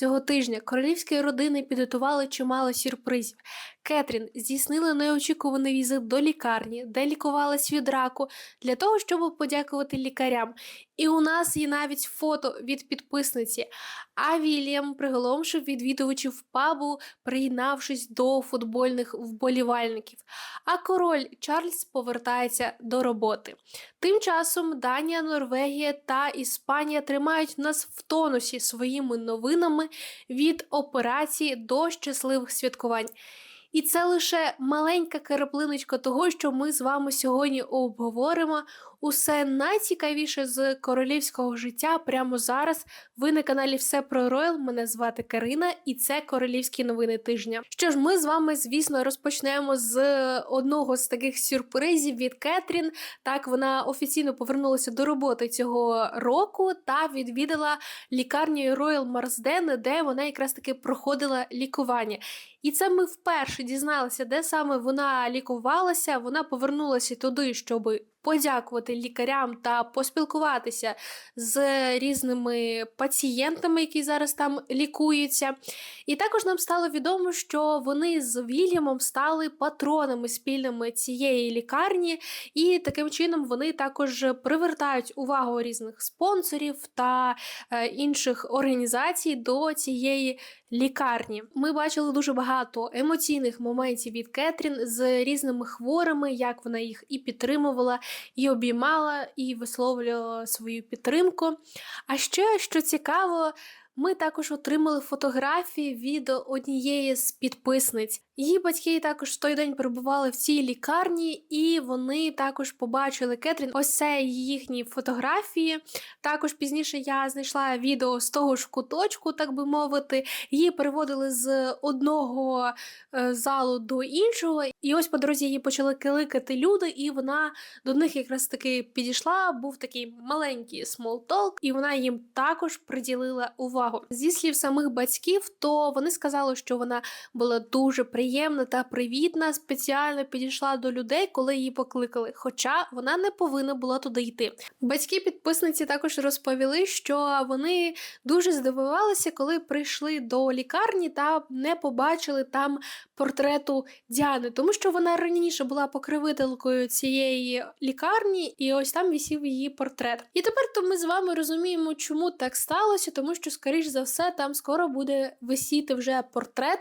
Цього тижня королівські родини підготували чимало сюрпризів. Кетрін здійснила неочікуваний візит до лікарні, де лікувалась від раку, для того, щоб подякувати лікарям. І у нас є навіть фото від підписниці. А Вільям приголомшив відвідувачів пабу, приєднавшись до футбольних вболівальників. А король Чарльз повертається до роботи. Тим часом Данія, Норвегія та Іспанія тримають нас в тонусі своїми новинами від операції до щасливих святкувань. І це лише маленька караплиночка того, що ми з вами сьогодні обговоримо. Усе найцікавіше з королівського життя прямо зараз. Ви на каналі Все про Роял. Мене звати Карина, і це королівські новини тижня. Що ж, ми з вами, звісно, розпочнемо з одного з таких сюрпризів від Кетрін. Так, вона офіційно повернулася до роботи цього року та відвідала лікарню Роял Марсден, де вона якраз таки проходила лікування. І це ми вперше дізналися, де саме вона лікувалася. Вона повернулася туди, щоб подякувати лікарям та поспілкуватися з різними пацієнтами, які зараз там лікуються. І також нам стало відомо, що вони з Вільямом стали патронами спільними цієї лікарні, і таким чином вони також привертають увагу різних спонсорів та е, інших організацій до цієї лікарні. Ми бачили дуже багато емоційних моментів від Кетрін з різними хворими, як вона їх і підтримувала, і обіймала, і висловлювала свою підтримку. А ще що цікаво. Ми також отримали фотографії від однієї з підписниць. Її батьки також в той день перебували в цій лікарні, і вони також побачили Кетрін. Ось це їхні фотографії. Також пізніше я знайшла відео з того ж куточку, так би мовити. Її переводили з одного е, залу до іншого. І ось по дорозі її почали кликати люди, і вона до них якраз таки підійшла. Був такий маленький смолтолк, і вона їм також приділила увагу. Зі слів самих батьків, то вони сказали, що вона була дуже приємна та привітна, спеціально підійшла до людей, коли її покликали, хоча вона не повинна була туди йти. Батьки-підписниці також розповіли, що вони дуже здивувалися, коли прийшли до лікарні та не побачили там портрету Діани, тому що вона раніше була покривителькою цієї лікарні, і ось там вісів її портрет. І тепер то ми з вами розуміємо, чому так сталося, тому що, скоріш за все, там скоро буде висіти вже портрет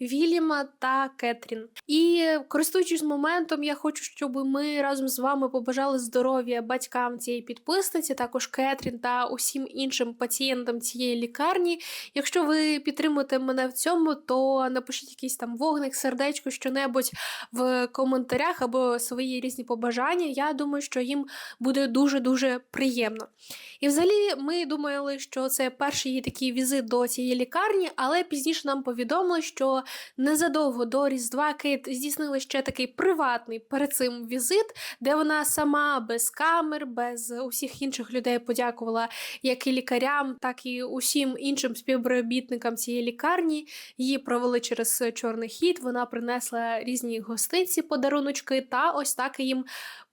Вільяма та Кетрін. І користуючись моментом, я хочу, щоб ми разом з вами побажали здоров'я батькам цієї підписниці, також Кетрін та усім іншим пацієнтам цієї лікарні. Якщо ви підтримуєте мене в цьому, то напишіть якийсь там вогник, сердечко, що-небудь в коментарях або свої різні побажання. Я думаю, що їм буде дуже-дуже приємно. І взагалі ми думали, що це перший її такий візит до цієї лікарні, але пізніше нам повідомили, що незадовго до Різдва Кейт здійснила ще такий приватний перед цим візит, де вона сама без камер, без усіх інших людей подякувала як і лікарям, так і усім іншим співробітникам цієї лікарні. Її провели через чорний хід. Вона принесла різні гостинці, подаруночки, та ось так їм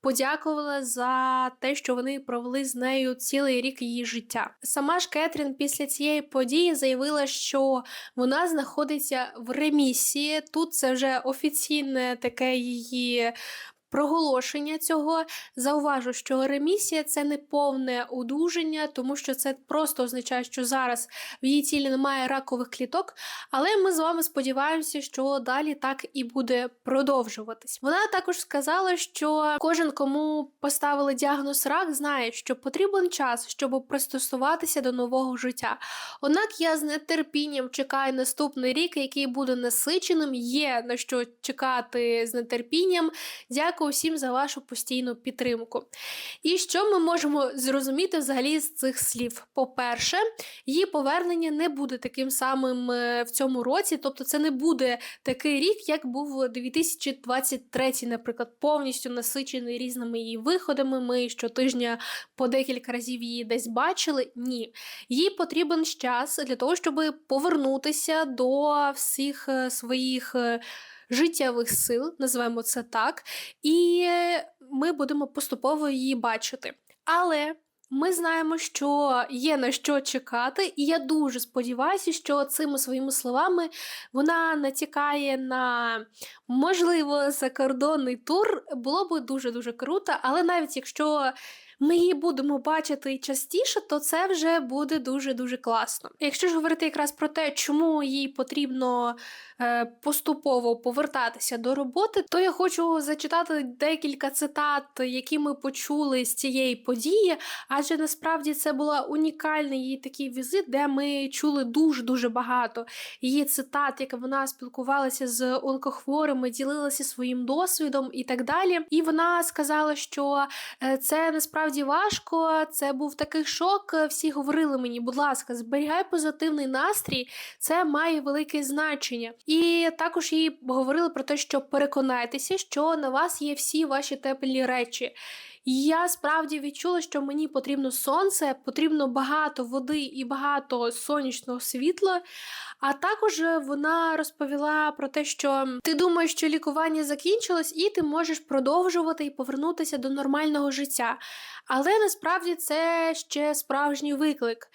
подякувала за те, що вони провели з нею цілий рік її життя. Сама ж Кетрін після цієї події заявила, що вона знаходиться в ремісії. Тут це вже офіційне таке її проголошення цього. Зауважу, що ремісія це не повне одужання, тому що це просто означає, що зараз в її тілі немає ракових кліток. Але ми з вами сподіваємося, що далі так і буде продовжуватись. Вона також сказала, що кожен, кому поставили діагноз рак, знає, що потрібен час, щоб пристосуватися до нового життя. Однак я з нетерпінням чекаю наступний рік, який буде насиченим. Є на що чекати з нетерпінням. Дякую усім за вашу постійну підтримку. І що ми можемо зрозуміти взагалі з цих слів? По-перше, її повернення не буде таким самим е, в цьому році, тобто це не буде такий рік, як був 2023, наприклад, повністю насичений різними її виходами. Ми щотижня по декілька разів її десь бачили. Ні. Їй потрібен час для того, щоб повернутися до всіх е, своїх. Життєвих сил, називаємо це так, і ми будемо поступово її бачити. Але Ми знаємо, що є на що чекати, і я дуже сподіваюся, що цими своїми словами вона натякає на можливо закордонний тур. Було б дуже дуже круто, але навіть якщо ми її будемо бачити частіше, то це вже буде дуже дуже класно. Якщо ж говорити якраз про те, чому їй потрібно е, поступово повертатися до роботи, то я хочу зачитати декілька цитат, які ми почули з цієї події, адже насправді це була унікальний її такий візит, де ми чули дуже дуже багато її цитат, як вона спілкувалася з онкохворими, ділилася своїм досвідом і так далі. І вона сказала, що е, це насправді важко. Це був такий шок. Всі говорили мені, будь ласка, зберігай позитивний настрій, це має велике значення. І також їй говорили про те, що переконайтеся, що на вас є всі ваші теплі речі. Я справді відчула, що мені потрібно сонце, потрібно багато води і багато сонячного світла. А також вона розповіла про те, що ти думаєш, що лікування закінчилось, і ти можеш продовжувати і повернутися до нормального життя. Але насправді це ще справжній виклик.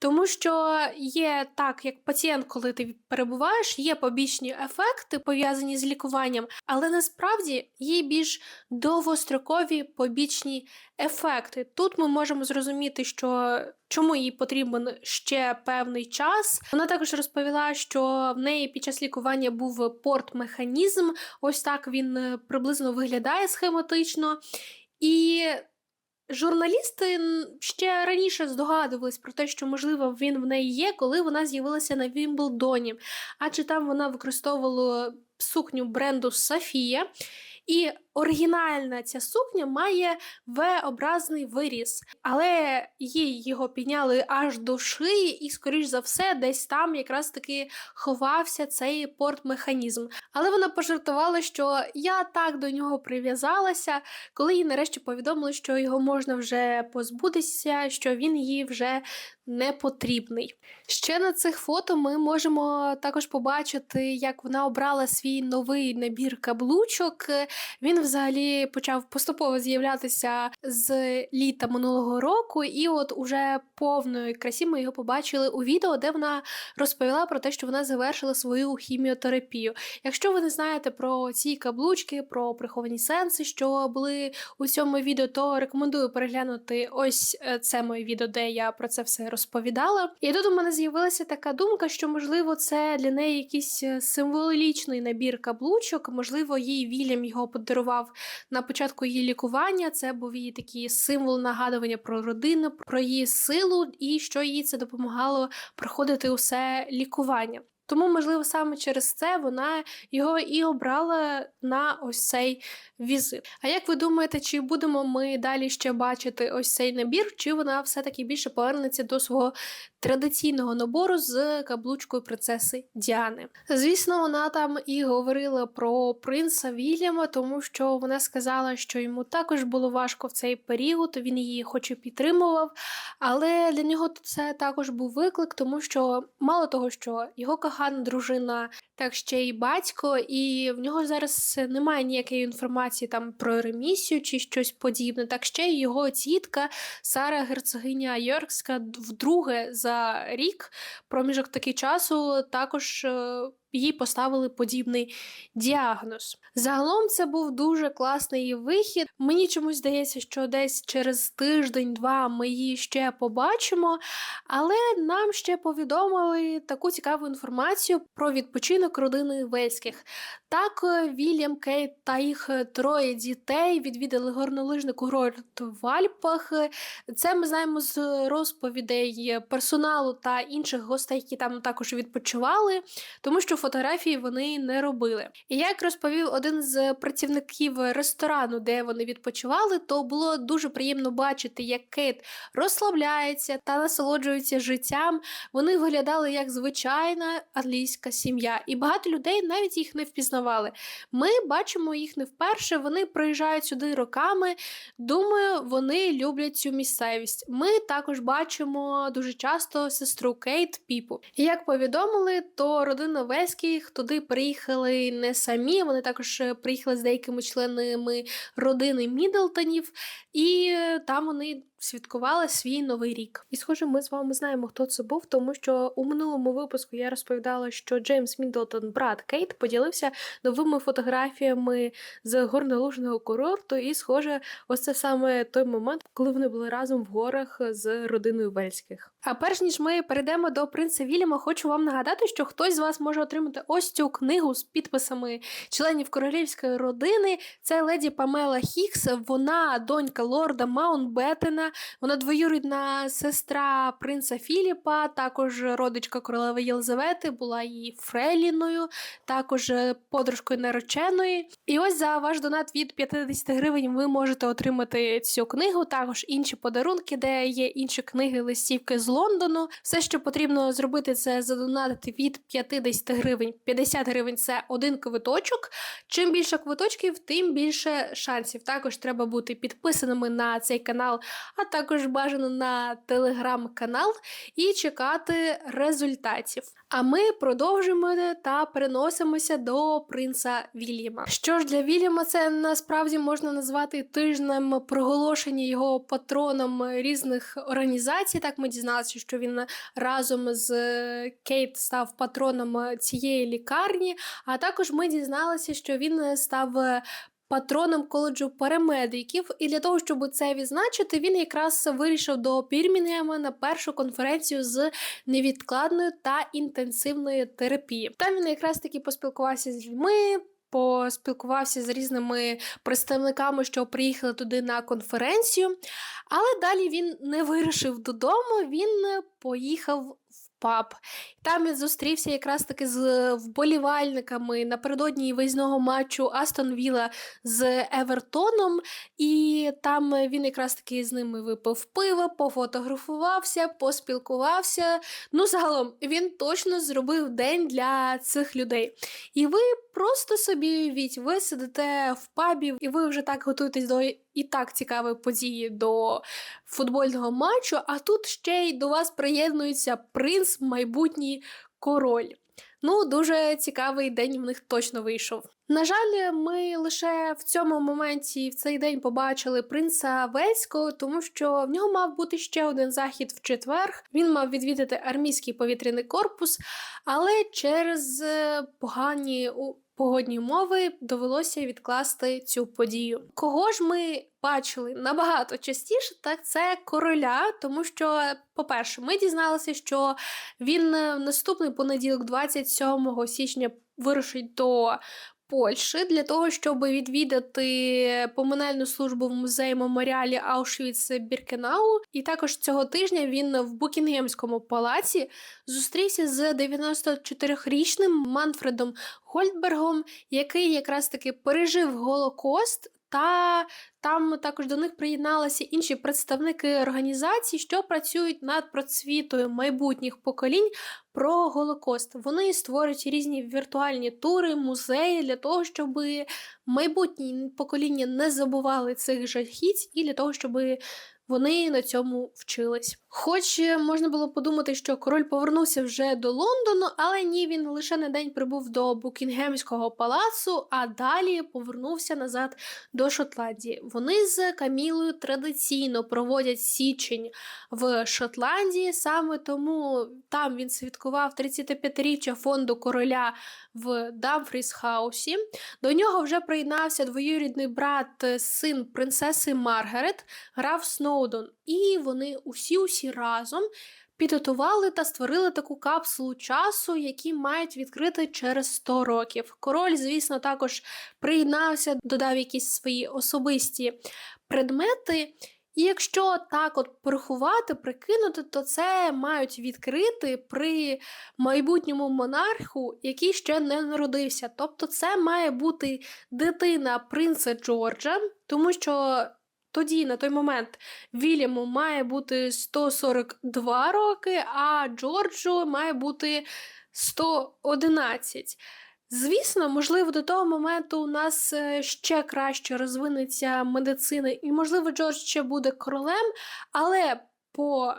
Тому що є так, як пацієнт, коли ти перебуваєш, є побічні ефекти пов'язані з лікуванням, але насправді є більш довгострокові побічні ефекти. Тут ми можемо зрозуміти, що чому їй потрібен ще певний час. Вона також розповіла, що в неї під час лікування був порт-механізм. Ось так він е, приблизно виглядає схематично. І Журналісти ще раніше здогадувались про те, що, можливо, він в неї є, коли вона з'явилася на Вімблдоні, адже там вона використовувала сукню бренду Софія. І оригінальна ця сукня має V-образний виріс, але їй його підняли аж до шиї, і, скоріш за все, десь там якраз таки ховався цей порт-механізм. Але вона пожартувала, що я так до нього прив'язалася, коли їй нарешті повідомили, що його можна вже позбутися, що він їй вже не потрібний. Ще на цих фото ми можемо також побачити, як вона обрала свій новий набір каблучок. Він взагалі почав поступово з'являтися з літа минулого року, і от уже повної красі ми його побачили у відео, де вона розповіла про те, що вона завершила свою хіміотерапію. Якщо ви не знаєте про ці каблучки, про приховані сенси, що були у цьому відео, то рекомендую переглянути ось е, це моє відео, де я про це все розповідала. І тут у мене з'явилася така думка, що можливо це для неї якийсь е, символічний набір каблучок, можливо, їй Вільям його подарував на початку її лікування. Це був її такий символ нагадування про родину, про її силу і що їй це допомагало проходити усе лікування. Тому, можливо, саме через це вона його і обрала на ось цей візит. А як ви думаєте, чи будемо ми далі ще бачити ось цей набір, чи вона все-таки більше повернеться до свого традиційного набору з каблучкою принцеси Діани? Звісно, вона там і говорила про принца Вільяма, тому що вона сказала, що йому також було важко в цей період, він її хоч і підтримував, але для нього це також був виклик, тому що мало того, що його кохана дружина, так ще й батько, і в нього зараз немає ніякої інформації там про ремісію чи щось подібне. Так ще й його тітка Сара Герцогиня Йоркська вдруге за рік проміжок такий часу також. Е, їй поставили подібний діагноз. Загалом це був дуже класний вихід. Мені чомусь здається, що десь через тиждень-два ми її ще побачимо, але нам ще повідомили таку цікаву інформацію про відпочинок родини Вельських. Так, Вільям Кейт та їх троє дітей відвідали горнолижний курорт в Альпах. Це ми знаємо з розповідей персоналу та інших гостей, які там також відпочивали, тому що фотографії вони не робили. І як розповів один з працівників ресторану, де вони відпочивали, то було дуже приємно бачити, як Кейт розслабляється та насолоджується життям. Вони виглядали як звичайна англійська сім'я, і багато людей навіть їх не впізнавали. Ми бачимо їх не вперше. Вони приїжджають сюди роками. Думаю, вони люблять цю місцевість. Ми також бачимо дуже часто сестру Кейт Піпу. І як повідомили, то родина Веських туди приїхали не самі. Вони також приїхали з деякими членами родини Мідлтонів, і там вони святкувала свій новий рік. І схоже, ми з вами знаємо, хто це був, тому що у минулому випуску я розповідала, що Джеймс Міддлтон, брат Кейт, поділився новими фотографіями з горнолужного курорту, і, схоже, ось це саме той момент, коли вони були разом в горах з родиною Вельських. А перш ніж ми перейдемо до принца Вільяма, хочу вам нагадати, що хтось з вас може отримати ось цю книгу з підписами членів королівської родини. Це леді Памела Хікс. Вона донька лорда Маунтбеттена, вона двоюрідна сестра принца Філіпа, також родичка королеви Єлизавети, була її фреліною, також подружкою нареченої. І ось за ваш донат від 50 гривень ви можете отримати цю книгу, також інші подарунки, де є інші книги, листівки з Лондону. Все, що потрібно зробити, це задонатити від 50 гривень. 50 гривень це один квиточок. Чим більше квиточків, тим більше шансів. Також треба бути підписаними на цей канал, а також бажано на телеграм-канал і чекати результатів. А ми продовжуємо та переносимося до принца Вільяма. Що ж для Вільяма, це насправді можна назвати тижнем проголошення його патроном різних організацій. Так ми дізналися, що він разом з Кейт став патроном цієї лікарні. А також ми дізналися, що він став патроном коледжу парамедиків, і для того, щоб це відзначити, він якраз вирішив до Бірмінгема на першу конференцію з невідкладної та інтенсивної терапії. Там він якраз таки поспілкувався з людьми. Поспілкувався з різними представниками, що приїхали туди на конференцію, але далі він не вирушив додому, він поїхав в паб. Там він зустрівся якраз таки з вболівальниками напередодні виїзного матчу Астон Вілла з Евертоном, і там він якраз таки з ними випив пиво, пофотографувався, поспілкувався. Ну, загалом, він точно зробив день для цих людей. І ви просто собі уявіть, ви сидите в пабі, і ви вже так готуєтесь до і так цікавої події до футбольного матчу, а тут ще й до вас приєднується принц майбутній король. Ну, дуже цікавий день в них точно вийшов. На жаль, ми лише в цьому моменті в цей день побачили принца Вельського, тому що в нього мав бути ще один захід в четвер. Він мав відвідати армійський повітряний корпус, але через погані погодні умови довелося відкласти цю подію. Кого ж ми бачили набагато частіше, так це короля, тому що, по-перше, ми дізналися, що він наступний понеділок, 27 січня, вирушить до. Польщі для того, щоб відвідати поминальну службу в музеї меморіалі Аушвіц Біркенау. І також цього тижня він в Букінгемському палаці зустрівся з 94-річним Манфредом Гольдбергом, який якраз таки пережив Голокост. Та там також до них приєдналися інші представники організацій, що працюють над процвітою майбутніх поколінь про Голокост. Вони створюють різні віртуальні тури, музеї для того, щоб майбутні покоління не забували цих жахіть, і для того, щоб вони на цьому вчились. Хоч можна було подумати, що король повернувся вже до Лондону, але ні, він лише на день прибув до Букінгемського палацу, а далі повернувся назад до Шотландії. Вони з Камілою традиційно проводять січень в Шотландії, саме тому там він святкував 35-річчя фонду короля в Дамфріс Хаусі. До нього вже приєднався двоюрідний брат, син принцеси Маргарет, граф Сноудон, і вони усі-усі разом підготували та створили таку капсулу часу, які мають відкрити через 100 років. Король, звісно, також приєднався, додав якісь свої особисті предмети. І якщо так от порахувати, прикинути, то це мають відкрити при майбутньому монарху, який ще не народився. Тобто, це має бути дитина принца Джорджа, тому що тоді, на той момент, Вільяму має бути 142 роки, а Джорджу має бути 111. Звісно, можливо, до того моменту у нас е, ще краще розвинеться медицина, і, можливо, Джордж ще буде королем, але по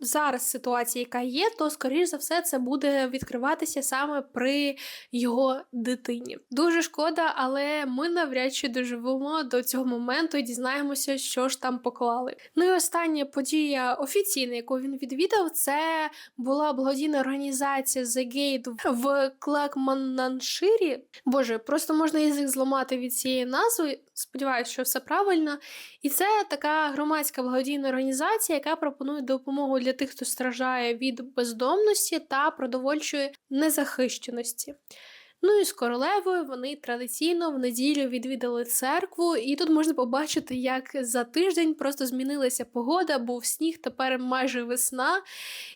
зараз ситуація, яка є, то скоріш за все це буде відкриватися саме при його дитині. Дуже шкода, але ми навряд чи доживемо до цього моменту і дізнаємося, що ж там поклали. Ну і остання подія офіційна, яку він відвідав, це була благодійна організація The Gate в Клакманнанширі. Боже, просто можна язик зламати від цієї назви. Сподіваюся, що все правильно. І це така громадська благодійна організація, яка пропонує допомогу для тих, хто страждає від бездомності та продовольчої незахищеності. Ну і з королевою вони традиційно в неділю відвідали церкву, і тут можна побачити, як за тиждень просто змінилася погода, був сніг, тепер майже весна.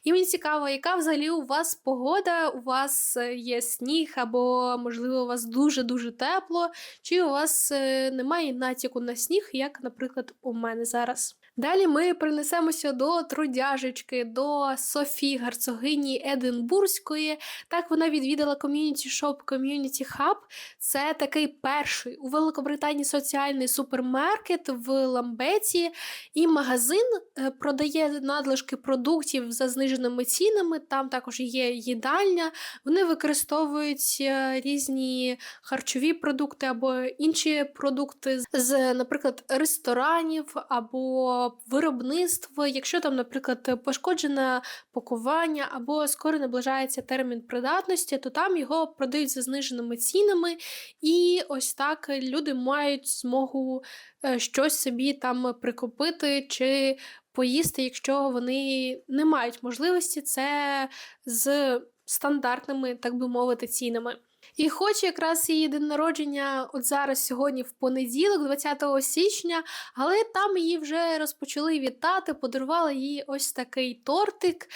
І мені цікаво, яка взагалі у вас погода, у вас е, є сніг, або, можливо, у вас дуже-дуже тепло, чи у вас е, немає натяку на сніг, як, наприклад, у мене зараз. Далі ми принесемося до трудяжечки, до Софі, герцогині Единбурзької. Так вона відвідала ком'юніті шоп Community Hub. Це такий перший у Великобританії соціальний супермаркет в Ламбеті. І магазин е, продає надлишки продуктів за зниженими цінами. Там також є їдальня. Вони використовують е, різні харчові продукти або інші продукти з, наприклад, ресторанів або виробництво, якщо там, наприклад, пошкоджене пакування або скоро наближається термін придатності, то там його продають за зниженими цінами, і ось так люди мають змогу е, щось собі там прикупити чи поїсти, якщо вони не мають можливості це з стандартними, так би мовити, цінами. І хоч якраз її день народження, от зараз, сьогодні, в понеділок, 20 січня, але там її вже розпочали вітати, подарували їй ось такий тортик.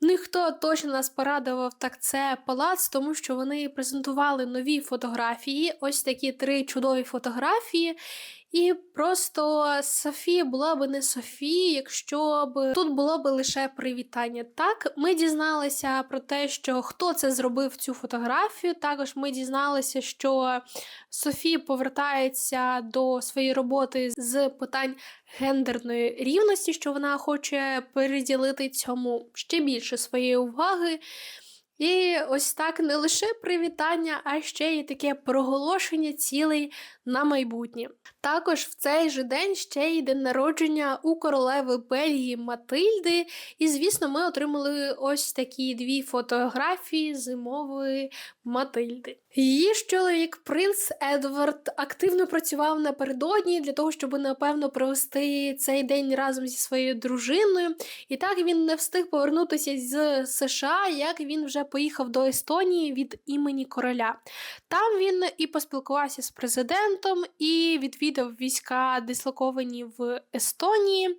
Ніхто точно нас порадував, так це палац, тому що вони презентували нові фотографії, ось такі три чудові фотографії. І просто Софія була би не Софія, якщо б тут було б лише привітання. Так, ми дізналися про те, що хто це зробив цю фотографію. Також ми дізналися, що Софія повертається до своєї роботи з питань гендерної рівності, що вона хоче переділити цьому ще більше своєї уваги. І ось так не лише привітання, а ще й таке проголошення цілей на майбутнє. Також в цей же день ще й день народження у королеви Бельгії Матильди. І, звісно, ми отримали ось такі дві фотографії зимової Матильди. Її чоловік принц Едвард активно працював напередодні для того, щоб напевно провести цей день разом зі своєю дружиною. І так він не встиг повернутися з США, як він вже поїхав до Естонії від імені короля. Там він і поспілкувався з президентом, і відвідав війська, дислоковані в Естонії.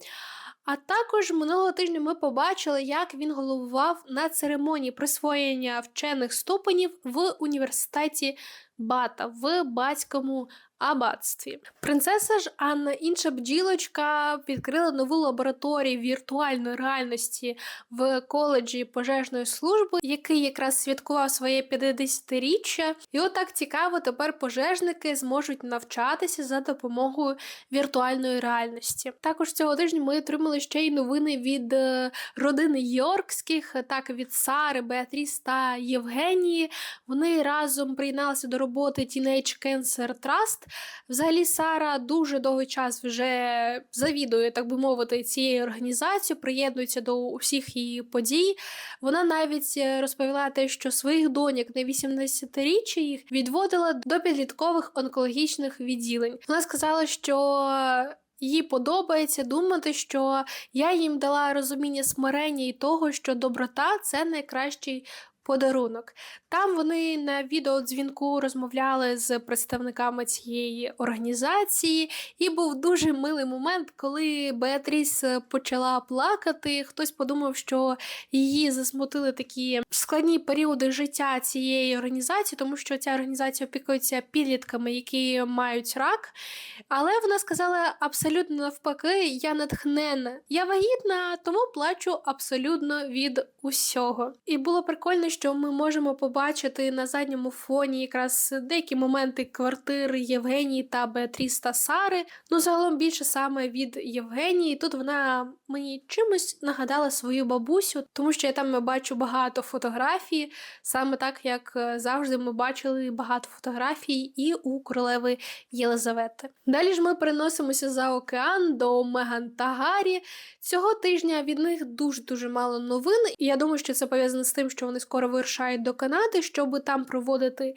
А також минулого тижня ми побачили, як він головував на церемонії присвоєння вчених ступенів в університеті Бата в батькому аббатстві. Принцеса ж Анна інша бджілочка відкрила нову лабораторію віртуальної реальності в коледжі пожежної служби, який якраз святкував своє 50-річчя. І отак цікаво, тепер пожежники зможуть навчатися за допомогою віртуальної реальності. Також цього тижня ми отримали ще й новини від е, родини Йоркських, так від Сари, Беатріс та Євгенії. Вони разом приєдналися до роботи Teenage Cancer Trust. Взагалі, Сара дуже довгий час вже завідує, так би мовити, цією організацією, приєднується до усіх її подій. Вона навіть е, розповіла те, що своїх доньок на 18-річчя їх відводила до підліткових онкологічних відділень. Вона сказала, що. Їй подобається думати, що я їм дала розуміння смирення і того, що доброта це найкращий подарунок. Там вони на відеодзвінку розмовляли з представниками цієї організації, і був дуже милий момент, коли Беатріс почала плакати. Хтось подумав, що її засмутили такі складні періоди життя цієї організації, тому що ця організація опікується підлітками, які мають рак. Але вона сказала абсолютно навпаки, я натхнена, я вагітна, тому плачу абсолютно від усього. І було прикольно, що ми можемо побачити на задньому фоні якраз деякі моменти квартири Євгенії та Беатріста Сари. Ну, загалом більше саме від Євгенії. Тут вона мені чимось нагадала свою бабусю, тому що я там бачу багато фотографій, саме так як е, завжди ми бачили багато фотографій і у королеви Єлизавети. Далі ж ми переносимося за океан до Меган та Гаррі. Цього тижня від них дуже дуже мало новин, і я думаю, що це пов'язано з тим, що вони скоро вирушають до Канади, щоб там проводити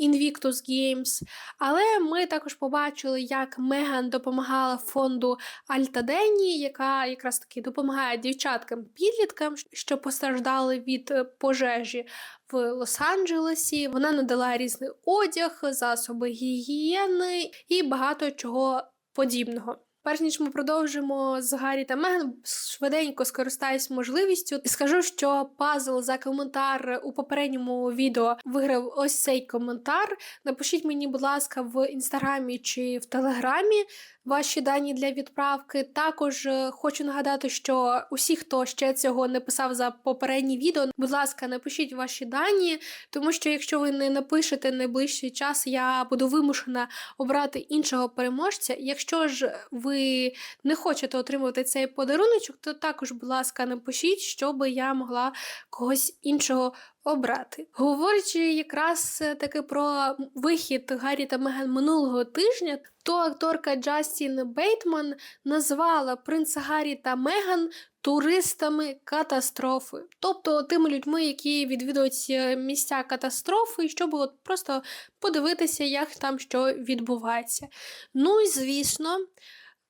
Invictus Games. Але ми також побачили, як Меган допомагала фонду Альтадені, яка якраз таки допомагає дівчаткам-підліткам, що постраждали від е, пожежі в Лос-Анджелесі. Вона надала різний одяг, засоби гігієни і багато чого подібного. Перш ніж ми продовжимо з Гаррі та Меган, швиденько скористаюсь можливістю скажу, що пазл за коментар у попередньому відео виграв ось цей коментар. Напишіть мені, будь ласка, в інстаграмі чи в телеграмі ваші дані для відправки. Також е, хочу нагадати, що усі, хто ще цього не писав за попередні відео, будь ласка, напишіть ваші дані, тому що якщо ви не напишете найближчий час, я буду вимушена обрати іншого переможця. Якщо ж ви не хочете отримувати цей подаруночок, то також, будь ласка, напишіть, щоб я могла когось іншого обрати. Говорячи якраз е, таки про вихід Гаррі та Меган минулого тижня, то акторка Джастін Бейтман назвала принца Гаррі та Меган туристами катастрофи, тобто тими людьми, які відвідують е, місця катастрофи, щоб от просто подивитися, як там що відбувається. Ну і звісно.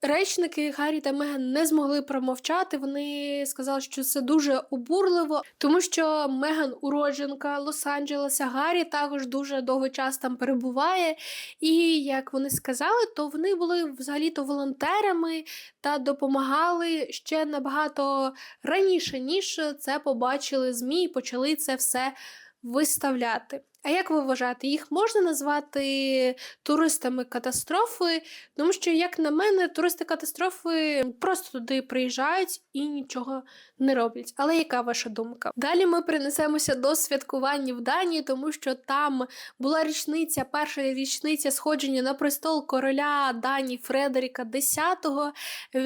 Речники Гаррі та Меган не змогли промовчати. Вони сказали, що це дуже обурливо, тому що Меган уродженка Лос-Анджелеса, Гаррі також дуже довгий час там перебуває. І як вони сказали, то вони були взагалі-то волонтерами та допомагали ще набагато раніше, ніж це побачили ЗМІ і почали це все виставляти. А як ви вважаєте, їх можна назвати туристами катастрофи? Тому що, як на мене, туристи катастрофи просто туди приїжджають і нічого не роблять. Але яка ваша думка? Далі ми перенесемося до святкування в Данії, тому що там була річниця, перша річниця сходження на престол короля Данії Фредеріка X.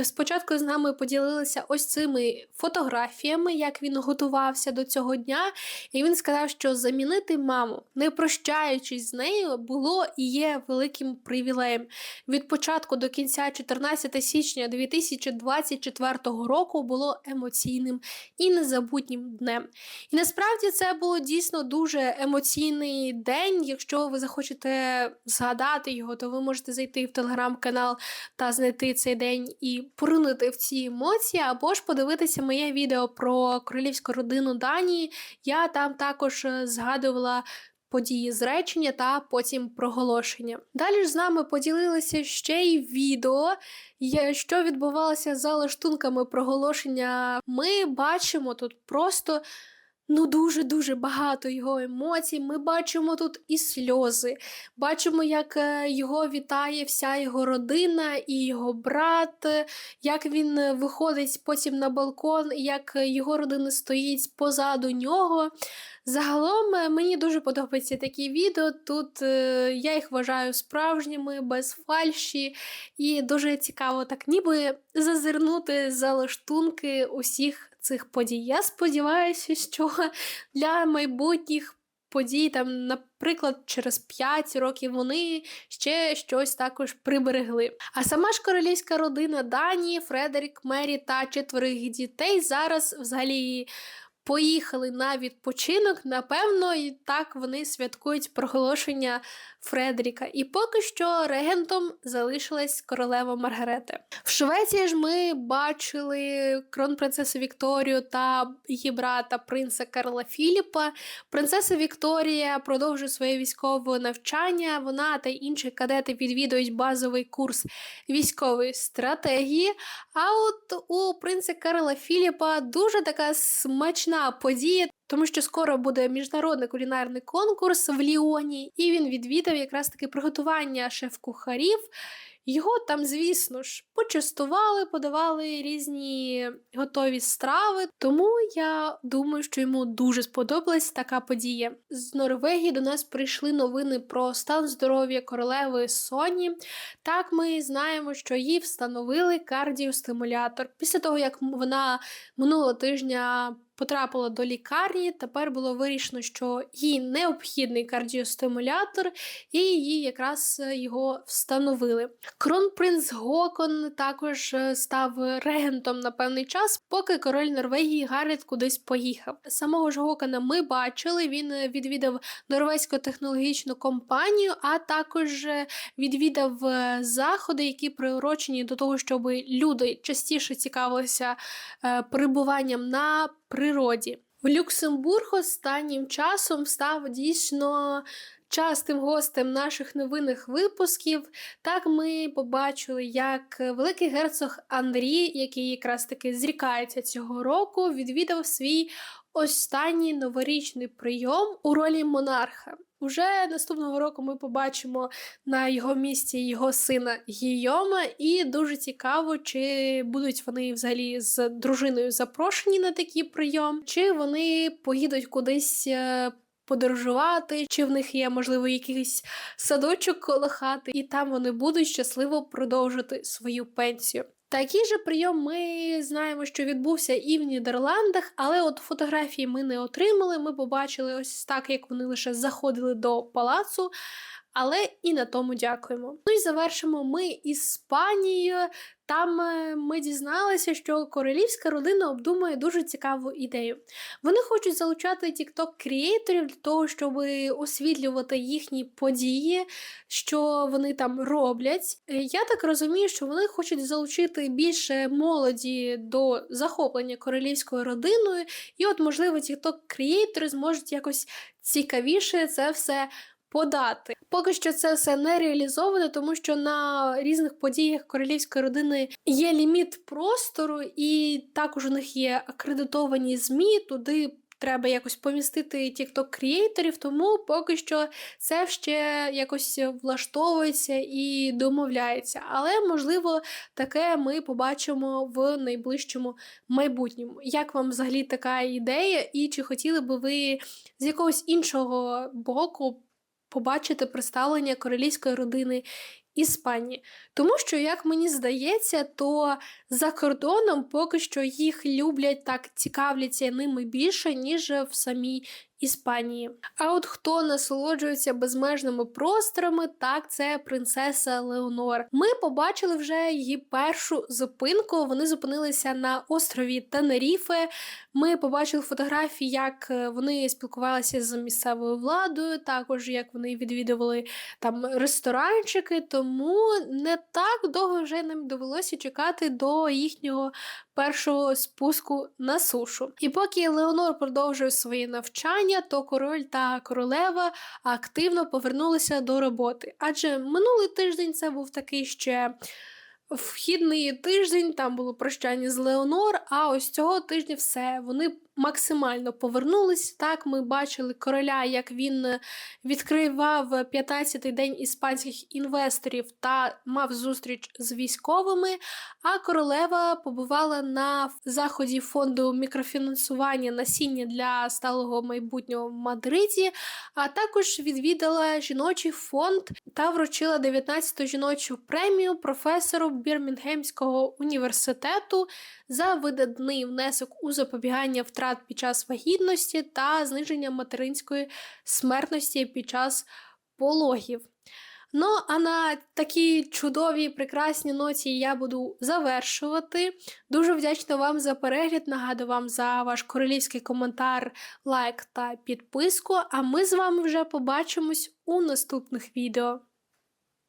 Спочатку з нами поділилися ось цими фотографіями, як він готувався до цього дня, і він сказав, що замінити маму не прощаючись з нею, було і є великим привілеєм. Від початку до кінця 14 січня 2024 року було емоційним і незабутнім днем. І насправді це було дійсно дуже емоційний день. Якщо ви захочете згадати його, то ви можете зайти в телеграм-канал та знайти цей день і поринути в ці емоції, або ж подивитися моє відео про королівську родину Данії. Я там також е, згадувала події зречення та потім проголошення. Далі ж з нами поділилися ще й відео, що відбувалося за лаштунками проголошення. Ми бачимо тут просто. Ну, дуже-дуже багато його емоцій. Ми бачимо тут і сльози, бачимо, як е, його вітає вся його родина і його брат, як він виходить потім на балкон, як його родина стоїть позаду нього. Загалом е, мені дуже подобаються такі відео. Тут е, я їх вважаю справжніми, без фальші, і дуже цікаво так ніби зазирнути за лаштунки усіх цих подій. Я сподіваюся, що для майбутніх подій, там, наприклад, через 5 років вони ще щось також приберегли. А сама ж королівська родина Данії, Фредерік, Мері та четверих дітей зараз взагалі поїхали на відпочинок, напевно, і так вони святкують проголошення Фредеріка. І поки що регентом залишилась королева Маргарета. В Швеції ж ми бачили кронпринцесу Вікторію та її брата принца Карла Філіпа. Принцеса Вікторія продовжує своє військове навчання. Вона та інші кадети відвідують базовий курс військової стратегії. А от у принца Карла Філіпа дуже така смачна подія. Тому що скоро буде міжнародний кулінарний конкурс в Ліоні, і він відвідав якраз таки приготування шеф-кухарів. Його там, звісно ж, почастували, подавали різні готові страви. Тому я думаю, що йому дуже сподобалась така подія. З Норвегії до нас прийшли новини про стан здоров'я королеви Соні. Так, ми знаємо, що їй встановили кардіостимулятор. Після того, як вона минулого тижня потрапила до лікарні. Тепер було вирішено, що їй необхідний кардіостимулятор, і її якраз е, його встановили. Кронпринц Гокон також е, став регентом на певний час, поки король Норвегії Гаррет кудись поїхав. Самого ж Гокона ми бачили. Він е, відвідав норвезьку технологічну компанію, а також відвідав заходи, які приурочені до того, щоб люди частіше цікавилися перебуванням на природі. В Люксембург останнім часом став дійсно частим гостем наших новинних випусків. Так ми побачили, як великий герцог Андрій, який якраз таки зрікається цього року, відвідав свій останній новорічний прийом у ролі монарха. Уже наступного року ми побачимо на його місці його сина Гійома, і дуже цікаво, чи будуть вони взагалі з дружиною запрошені на такий прийом, чи вони поїдуть кудись. Е, подорожувати, чи в них є, можливо, якийсь садочок коло хати, і там вони будуть щасливо продовжити свою пенсію. Такий же прийом ми знаємо, що відбувся і в Нідерландах, але от фотографії ми не отримали. Ми побачили ось так, як вони лише заходили до палацу. Але і на тому дякуємо. Ну і завершимо ми Іспанією. Там е, ми дізналися, що королівська родина обдумує дуже цікаву ідею. Вони хочуть залучати креаторів для того, щоб освітлювати їхні події, що вони там роблять. Е, я так розумію, що вони хочуть залучити більше молоді до захоплення королівською родиною, і, от, можливо, креатори зможуть якось цікавіше це все подати. Поки що це все не реалізовано, тому що на різних подіях королівської родини є ліміт простору, і також у них є акредитовані ЗМІ, туди. Треба якось помістити TikTok креаторів, тому поки що це ще якось влаштовується і домовляється. Але, можливо, таке ми побачимо в найближчому майбутньому. Як вам взагалі така ідея, і чи хотіли би ви з якогось іншого боку побачити представлення королівської родини Іспанії. Тому що, як мені здається, то за кордоном поки що їх люблять так цікавляться ними більше, ніж в самій Іспанії. А от хто насолоджується безмежними просторами, так це принцеса Леонор. Ми побачили вже її першу зупинку. Вони зупинилися на острові Тенеріфе. Ми побачили фотографії, як е, вони спілкувалися з місцевою владою, також як вони відвідували там ресторанчики. Тому не так довго вже нам довелося чекати до їхнього першого спуску на сушу. І поки Леонор продовжує своє навчання, то король та королева активно повернулися до роботи. Адже минулий тиждень це був такий ще. Вхідний тиждень там було прощання з Леонор, а ось цього тижня все. Вони максимально повернулись. Так, ми бачили короля, як він е, відкривав 15-й день іспанських інвесторів та мав зустріч з військовими. А королева побувала на заході фонду мікрофінансування насіння для сталого майбутнього в Мадриді, а також відвідала жіночий фонд та вручила 19-ту жіночу премію професору Бірмінгемського університету за видатний внесок у запобігання втрат під час вагітності та зниження материнської смертності під час пологів. Ну, а на такій чудовій прекрасній ноті я буду завершувати. Дуже вдячна вам за перегляд. Нагадую вам за ваш королівський коментар, лайк та підписку. А ми з вами вже побачимось у наступних відео.